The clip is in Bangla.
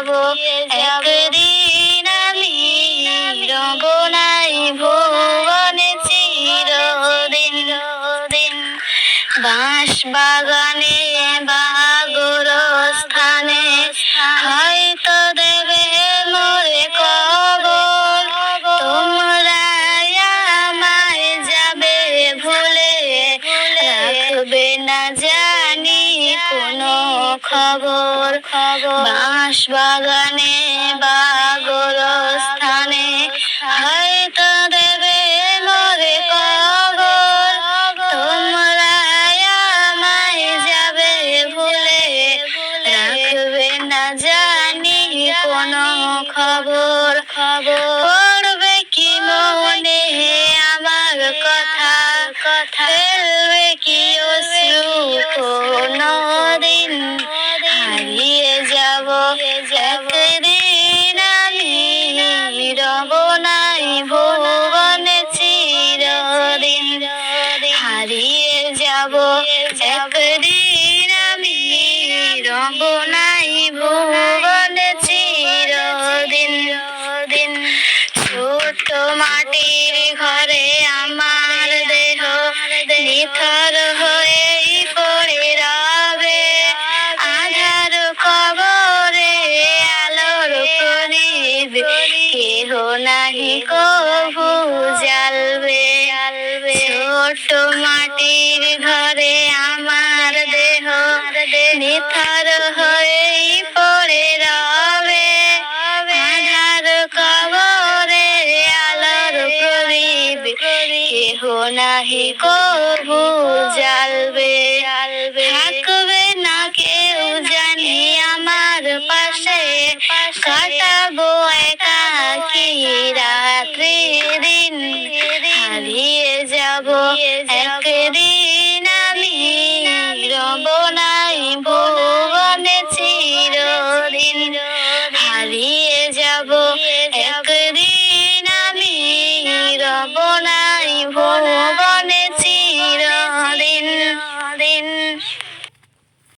যাব। একদিন আমি রব নাই ভুবনে চিরদিন দিন বাঁশ বাগানে বাঁশ বাগানে মাটির ঘরে আমার দেহ নিথর হয়েই পড়ে রবে আধার কবরে আলোর প্রদীপ কেহ নাহি কভু জ্বালবে। ছোট মাটির ঘরে আমার দেহ নিথর হয়েই হো নাহি কভু জ্বালবে আর